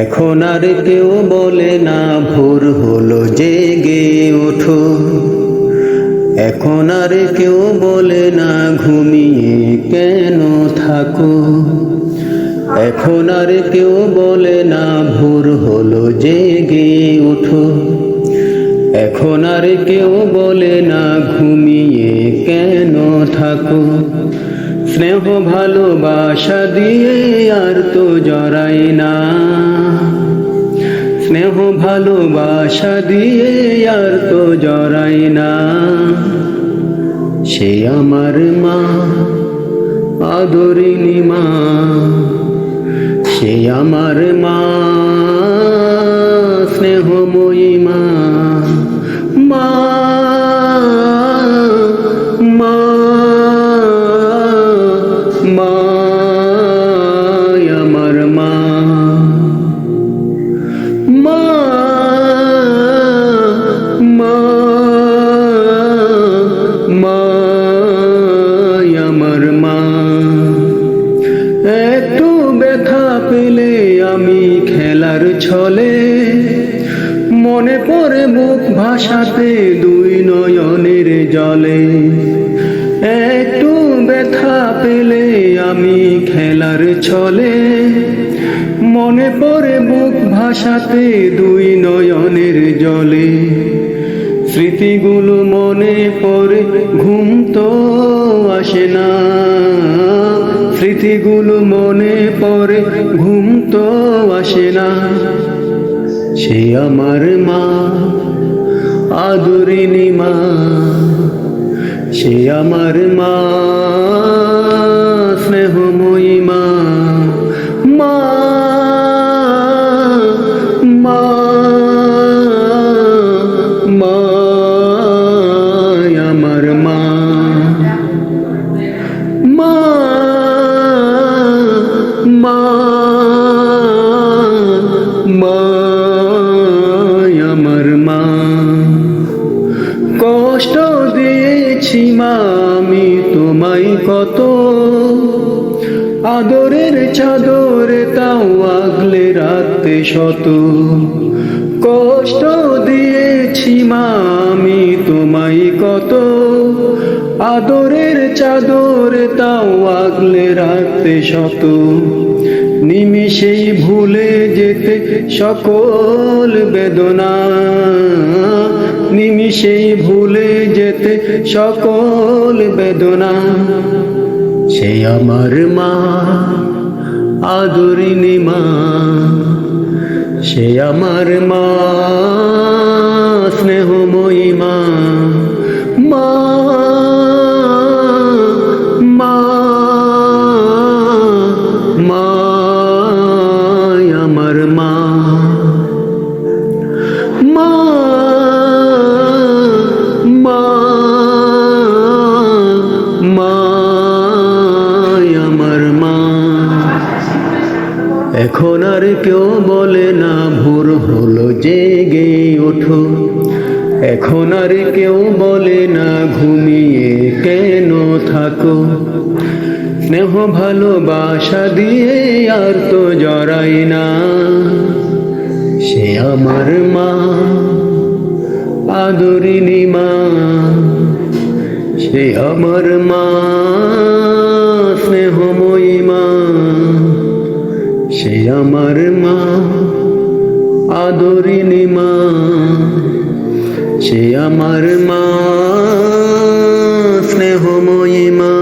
এখন আর কেউ বলে না, ভোর হলো, জেগে ওঠো। এখন আর কেউ বলে না, ঘুমিয়ে কেন থাকো? এখন আর কেউ বলে না, ভোর হলো, জেগে ওঠো। এখন আর কেউ বলে না, ঘুমিয়ে কেন থাকো? স্নেহ ভালোবাসা দিয়ে আর তো জড়াই না। স্নেহ ভালোবাসা দিয়ে আর তো জড়াই না। সে আমার মা আদরিনী মা, সে আমার মা। স্নেহময়ী ছলে, মনে পড়ে মুখ ভাষাতে দুই নয়নের জলে। একটু ব্যথা পেলে আমি খেলার ছলে। মনে পড়ে মুখ ভাষাতে দুই নয়নের জলে। স্মৃতিগুলো মনে পড়ে, ঘুম তো আসে না। স্মৃতিগুলো মনে পড়ে, ঘুম তো আসে না। সে আমার মা, আদরিনী মা, সে আমার মা। দিয়েছি মা আমি তোমায় কত? আদরের চাদরে তাও আগলে রাখতে শত। কষ্ট দিয়েছি মা আমি তোমায় কত? আদরের চাদরে তাও আগলে রাখতে শত। নিমিষেই ভুলে যেতে সকল বেদনা। নিমিষেই ভুলে যেতে সকল বেদনা। সে আমার মা আদরিনী মা সে আমার মা, স্নেহময়ী মা। এখন আর কেউ বলে না, ভোর হলো, জেগে ওঠো। এখন আর কেউ বলে না, ঘুমিয়ে কেন থাকো? স্নেহ ভালোবাসা দিয়ে আর তো জড়াই না। সে আমার মা আদরিনী মা, সে আমার মা, স্নেহময়ী মা। আমার মা আদরিনী মা সে আমার মা স্নেহময়ী মা।